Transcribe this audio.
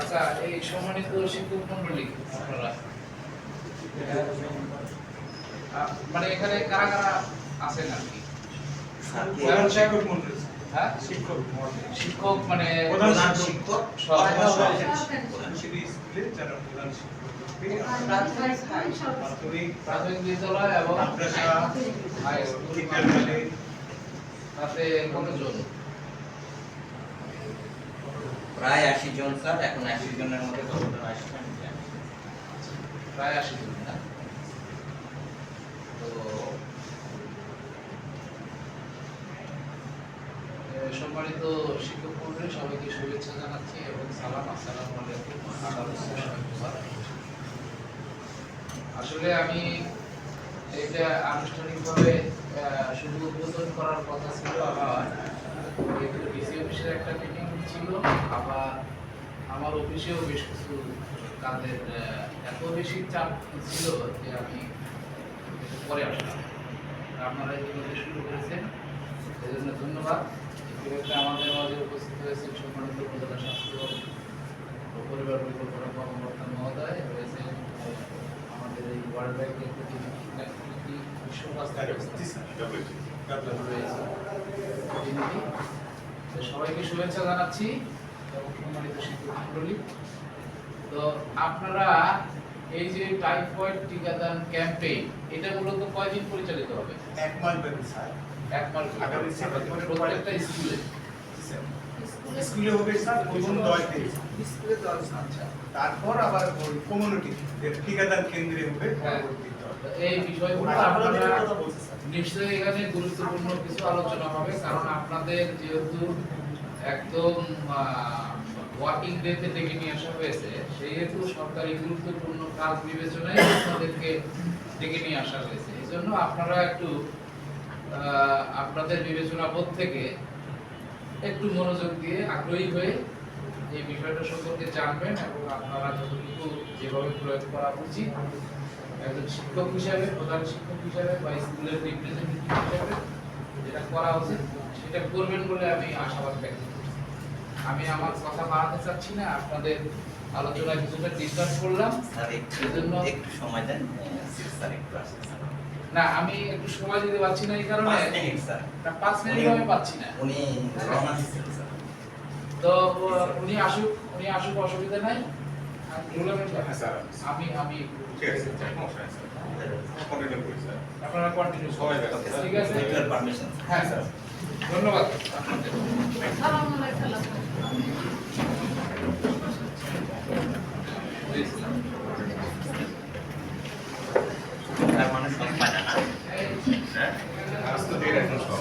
আচ্ছা এই সম্মানিত শিক্ষক মন্ডলী আপনারা। মানে এখানে কারা কারা আছেন আর কি? শিক্ষক মন্ডলী। হ্যাঁ? শিক্ষক শিক্ষক মানে প্রধান শিক্ষক। প্রাথমিক প্রাথমিক বিদ্যালয় এবং তাতে কতজন? প্রায় আশি জন, স্যার। এখন আশি জনের মধ্যে কতজন আসছেন প্রায় আশি জন, না? তো সম্মানিত শিক্ষক মন্ডলী, সবাইকে শুভেচ্ছা জানাচ্ছি এবং সালাম, আসসালামু আলাইকুম আসলে আমি এটা আনুষ্ঠানিকভাবে শুধু উদ্বোধন করার কথা ছিল আমার। অফিসের একটা মিটিং ছিল আবার আমার অফিসেও বেশ কিছু কাজের এত বেশি চাপ ছিল যে আমি পরে আসলাম। আপনারা ইতিমধ্যে শুরু করেছেন এই জন্য ধন্যবাদ। ইতিমধ্যে আমাদের মাঝে উপস্থিত হয়েছেন সম্মানিত উপজেলা স্বাস্থ্য ও পরিবার পরিকল্পনা কর্মকর্তা মহোদয় রয়েছেন আমাদের এই ওয়ার্ল্ড ব্যাংকের প্রতিনিধি প্রতিনিধি বিশ্ব স্বাস্থ্য রয়েছে সবাইকে শুভেচ্ছা জানাচ্ছি। এবং সম্মানিত শিক্ষক মণ্ডলী তো আপনারা এই যে টাইফয়েড টিকাদান ক্যাম্পেইন এটা মূলত কয়দিন পরিচালিত হবে? এক মাস ব্যাপী স্যার। এক মাস প্রত্যেকটা স্কুলে? স্কুলে হবে স্যার প্রথম দশ। দিন স্কুলে তো আচ্ছা। তারপর আবার কমিউনিটি টিকাদান কেন্দ্রে হবে হ্যাঁ। পরবর্তী এই বিষয়গুলো আপনারা নিশ্চয়ই এখানে গুরুত্বপূর্ণ কিছু আলোচনা হবে কারণ আপনাদের যেহেতু একদম ওয়ার্কিং ডেতে ডেকে নিয়ে আসা হয়েছে সেই হেতু সরকারি গুরুত্বপূর্ণ কাজ বিবেচনায় আপনাদেরকে ডেকে নিয়ে আসা হয়েছে। এই জন্য আপনারা একটু আপনাদের বিবেচনা বোধ থেকে একটু মনোযোগ দিয়ে আগ্রহী হয়ে এই বিষয়টা সম্পর্কে জানবেন এবং আপনারা যতটুকু যেভাবে প্রয়োগ করা উচিত একজন শিক্ষক হিসাবে প্রধান শিক্ষক হিসাবে বা স্কুলের রিপ্রেজেন্টেটিভ হিসাবে যেটা করা উচিত সেটা করবেন বলে আমি আশাবাদ ব্যক্ত করছি। আমি আমার কথা বাড়াতে চাচ্ছি না আপনাদের আলোচনায় কিছুটা ডিস্টার্ব করলাম। স্যার একটু সময় দেন স্যার একটু না আমি একটু সময় দিতে পারছি না এই কারণে। পাঁচ মিনিট স্যার। পাঁচ মিনিট আমি পাচ্ছি না। উনি স্যার। তো উনি আসুক উনি আসুক অসুবিধা নাই। হ্যাঁ, স্যার। আমি আমি আপনারা কন্টিনিউ সবাই। ঠিক আছে? পারমিশন হ্যাঁ স্যার। ধন্যবাদ। আজ তো একদম সব